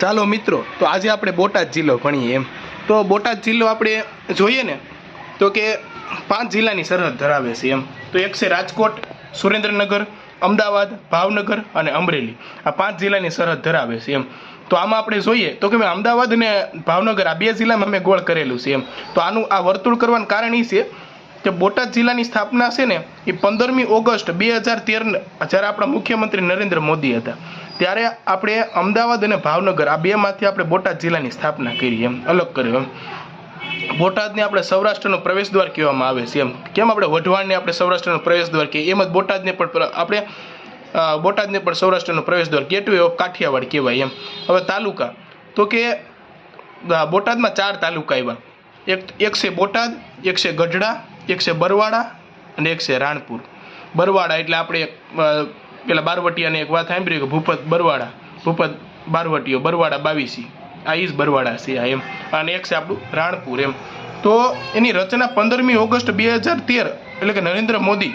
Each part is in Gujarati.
ચાલો મિત્રો, તો આજે આપણે બોટાદ જિલ્લો ભણીએ એમ. તો બોટાદ જિલ્લો આપણે જોઈએ ને, તો કે પાંચ જિલ્લાની સરહદ ધરાવે છે એમ. તો એક છે રાજકોટ, સુરેન્દ્રનગર, અમદાવાદ, ભાવનગર અને અમરેલી. આ પાંચ જિલ્લાની સરહદ ધરાવે છે એમ. તો આમાં આપણે જોઈએ, તો કે અમદાવાદ અને ભાવનગર આ બે જિલ્લામાં મેં ગોળ કરેલું છે એમ. તો આનું આ વર્તુળ કરવાનું કારણ એ છે કે બોટાદ જિલ્લાની સ્થાપના છે ને, એ પંદરમી ઓગસ્ટ બે હજાર તેર જ્યારે આપણા મુખ્યમંત્રી નરેન્દ્ર મોદી હતા. ત્યારે આપણે અમદાવાદ અને ભાવનગર, આ બેમાંથી આપણે બોટાદ જિલ્લાની સ્થાપના કરી એમ, અલગ કર્યો એમ. બોટાદને આપણે સૌરાષ્ટ્રનો પ્રવેશ દ્વાર કહેવામાં આવે છે એમ. કેમ આપણે વઢવાણને આપણે સૌરાષ્ટ્રનો પ્રવેશ દ્વાર કહીએ? એમ જ બોટાદને પણ આપણે બોટાદને પણ સૌરાષ્ટ્રનો પ્રવેશ દ્વાર ગેટવે ઓફ કાઠિયાવાડ કહેવાય એમ. હવે તાલુકા, તો કે બોટાદમાં ચાર તાલુકા આવ્યા. એક એક છે બોટાદ, એક છે ગઢડા એક છે બરવાડા અને એક છે રાણપુર. બરવાડા એટલે આપણે પેલા બારવટીયાની એક વાત સાંભળી કે ભૂપત બરવાડા, ભૂપત બારવટીયો, બરવાડા બાવીસી. આ ઈ બરવાડા છે આ એમ. અને એક છે આપણું રાણપુર એમ. તો એની રચના પંદરમી ઓગસ્ટ બે હજાર તેર એટલે કે નરેન્દ્ર મોદી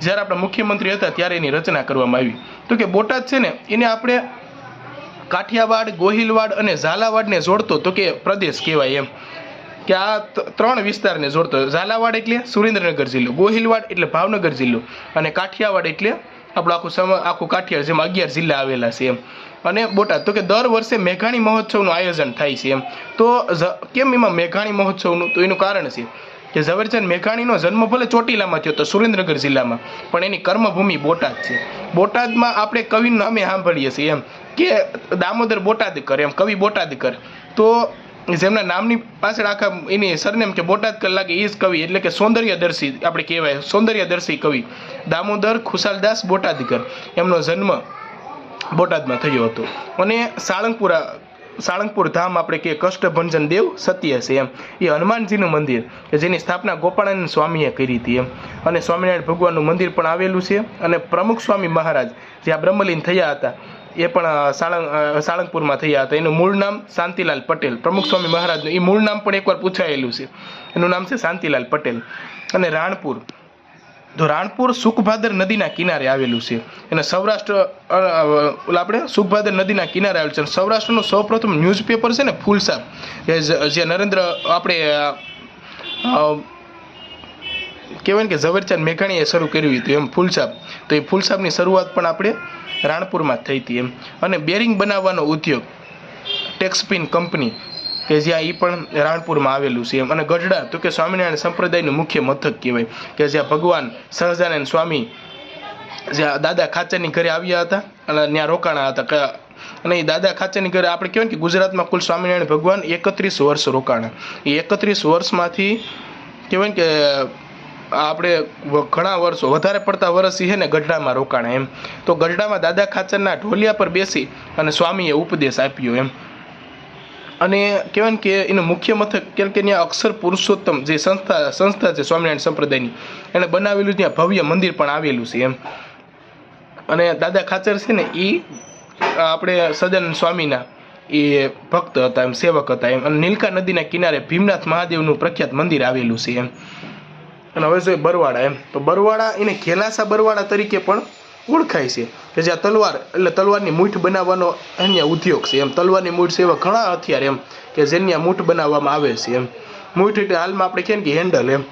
જ્યારે આપણા મુખ્યમંત્રી હતા ત્યારે એની રચના કરવામાં આવી. તો કે બોટાદ છે ને, એને આપણે કાઠિયાવાડ, ગોહિલવાડ અને ઝાલાવાડને જોડતો તો કે પ્રદેશ કહેવાય એમ. કે આ ત્રણ વિસ્તારને જોડતો ઝાલાવાડ એટલે સુરેન્દ્રનગર જિલ્લો, ગોહિલવાડ એટલે ભાવનગર જિલ્લો અને કાઠિયાવાડ એટલે આપણું આખું સમ, આખું કાઠિયાવાડ જેમાં અગિયાર જિલ્લા આવેલા છે એમ. અને બોટાદ, તો કે દર વર્ષે મેઘાણી મહોત્સવનું આયોજન થાય છે એમ. તો કેમ એમાં મેઘાણી મહોત્સવનું? તો એનું કારણ છે કે ઝવેરચંદ મેઘાણીનો જન્મ ભલે ચોટીલામાં થયો હતો સુરેન્દ્રનગર જિલ્લામાં, પણ એની કર્મભૂમિ બોટાદ છે. બોટાદમાં આપણે કવિનું નામે સાંભળીએ છીએ એમ કે દામોદર બોટાદકર એમ, કવિ બોટાદકર તો જેમના નામની પાછળ આખા એની સરનેમ કે બોટાદ કલાકે એ જ કવિ, એટલે કે સૌંદર્યદર્શી આપણે કહેવાય, સૌંદર્યદર્શી કવિ. દામોદર ખુશાલદાસ બોટાદકર, એમનો જન્મ બોટાદમાં થયો હતો. અને સાળંગપુરા, સાળંગપુર ધામ આપણે કે કષ્ટભંજન દેવ સત્ય છે એમ. એ હનુમાનજીનું મંદિર કે જેની સ્થાપના ગોપાળાનંદ સ્વામીએ કરી હતી એમ. અને સ્વામિનારાયણ ભગવાનનું મંદિર પણ આવેલું છે. અને પ્રમુખ સ્વામી મહારાજ જે આ બ્રહ્મલીન થયા હતા એ પણ સાળંગ સાળંગપુરમાં થયા હતા. એનું મૂળ નામ શાંતિલાલ પટેલ. પ્રમુખ સ્વામી મહારાજનું એ મૂળ નામ પણ એકવાર પૂછાયેલું છે. એનું નામ છે શાંતિલાલ પટેલ. અને રાણપુર. તો રાણપુર સુખભાદર નદીના કિનારે આવેલું છે. અને સૌરાષ્ટ્ર આપણે સુખભાદર નદીના કિનારે આવેલું છે. અને સૌરાષ્ટ્રનું સૌપ્રથમ ન્યૂઝપેપર છે ને ફૂલસાબ કે જે નરેન્દ્ર, આપણે કહેવાય ને કે ઝવેરચંદ મેઘાણીએ શરૂ કર્યું હતું એમ ફૂલસાબ તો એ ફૂલસાબની શરૂઆત પણ આપણે રાણપુરમાં થઈ હતી એમ. અને બેરિંગ બનાવવાનો ઉદ્યોગ ટેક્સપિન કંપની, કે જ્યાં એ પણ રાણપુરમાં આવેલું છે એમ. અને ગઢડા, તો કે સ્વામિનારાયણ સંપ્રદાયનું મુખ્ય મથક કહેવાય, કે જ્યાં ભગવાન સહજાનંદ સ્વામી જ્યાં દાદા ખાચરની ઘરે આવ્યા હતા, અને ત્યાં રોકાણા હતા. અને એ દાદા ખાચરની ઘરે આપણે કહેવાય કે ગુજરાતમાં કુલ સ્વામિનારાયણ ભગવાન એકત્રીસ વર્ષ રોકાણા. એ એકત્રીસ વર્ષમાંથી કહેવાય કે આપણે ઘણા વર્ષો, વધારે પડતા વર્ષથી છે ને ગઢડામાં રોકાણા એમ. તો ગઢડામાં દાદા ખાચરના ઢોલિયા પર બેસી અને સ્વામીએ ઉપદેશ આપ્યો એમ. અને કહેવાય ને કે એનું મુખ્ય મથક કેમ કે ત્યાં અક્ષર પુરુષોત્તમ જે સંસ્થા સંસ્થા છે સ્વામિનારાયણ સંપ્રદાયની એણે બનાવેલું ત્યાં ભવ્ય મંદિર પણ આવેલું છે એમ. અને દાદા ખાચર છે ને એ આપણે સદાનંદ સ્વામીના એ ભક્ત હતા એમ, સેવક હતા એમ. અને નીલકા નદીના કિનારે ભીમનાથ મહાદેવનું પ્રખ્યાત મંદિર આવેલું છે એમ. અને હવે જોઈએ બરવાડા એમ. તો બરવાડા એને ખેલાસા બરવાડા તરીકે પણ ઓળખાય છે. કે જ્યાં તલવાર, એટલે તલવારની મૂઠ બનાવવાનો અન્ય ઉદ્યોગ છે એમ. તલવારની મૂઠ છે એવા ઘણા હથિયાર એમ કે જેની આ મૂઠ બનાવવામાં આવે છે એમ. મૂઠ એટલે હાલમાં આપણે કહીએ ને કે હેન્ડલ એમ.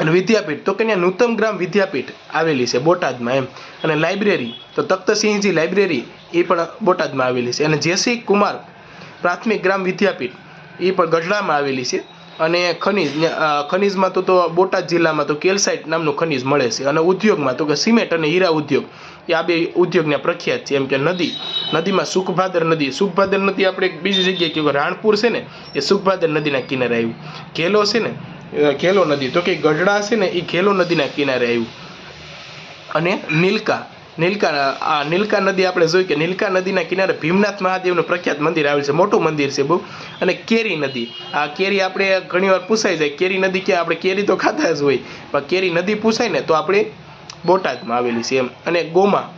અને વિદ્યાપીઠ, તો કે ત્યાં નૂતમ ગ્રામ વિદ્યાપીઠ આવેલી છે બોટાદમાં એમ. અને લાઇબ્રેરી, તો તખ્તસિંહજી લાઇબ્રેરી એ પણ બોટાદમાં આવેલી છે. અને જેસી કુમાર પ્રાથમિક ગ્રામ વિદ્યાપીઠ એ પણ ગઢડામાં આવેલી છે. અને ખનીજ ખનિજમાં તો તો બોટાદ જિલ્લામાં તો કેલ્સાઇટ નામનું ખનિજ મળે છે. અને ઉદ્યોગમાં તો કે સિમેન્ટ અને હીરા ઉદ્યોગ, એ આ બે ઉદ્યોગને પ્રખ્યાત છે. એમ કે નદી, નદીમાં સુખભાદર નદી સુખભાદર નદી આપણે એક બીજી જગ્યાએ કહેવાય રાણપુર છે ને, એ સુખભાદર નદીના કિનારે આવ્યું. ઘેલો છે ને ઘેલો નદી, તો કે ગઢડા છે ને, એ ઘેલો નદીના કિનારે આવ્યું. અને નીલકા નીલકા, આ નીલકા નદી આપણે જોઈ કે નીલકા નદીના કિનારે ભીમનાથ મહાદેવનું પ્રખ્યાત મંદિર આવેલ છે, મોટું મંદિર છે બહુ. અને કેરી નદી. આ કેરી આપણે ઘણીવાર પૂછાઈ જાય, કેરી નદી કે આપણે કેરી તો ખાતા જ હોય. પણ કેરી નદી પૂછાય ને તો આપણે બોટાદમાં આવેલી છે એમ. અને ગોમા,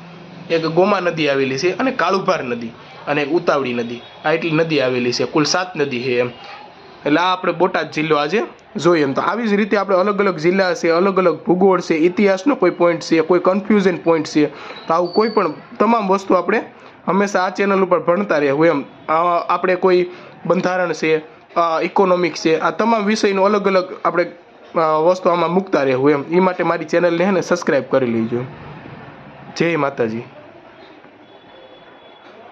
એક ગોમા નદી આવેલી છે અને કાળુભાર નદી અને ઉતાવળી નદી. આ એટલી નદી આવેલી છે, કુલ સાત નદી છે એમ. એટલે આ આપણે બોટાદ જિલ્લો આજે જોઈએ એમ તો આવી જ રીતે આપણે અલગ અલગ જિલ્લા છે, અલગ અલગ ભૂગોળ છે, ઇતિહાસનો કોઈ પોઈન્ટ છે, કોઈ કન્ફ્યુઝન પોઈન્ટ છે. તો આવું કોઈ પણ તમામ વસ્તુ આપણે હંમેશા આ ચેનલ ઉપર ભણતા રહેવું એમ. આપણે કોઈ બંધારણ છે ઇકોનોમિક્સ છે, આ તમામ વિષયનું અલગ અલગ આપણે વસ્તુ આમાં મૂકતા રહેવું એમ. એ માટે મારી ચેનલને હે ને સબસ્ક્રાઈબ કરી લેજો. જય માતાજી.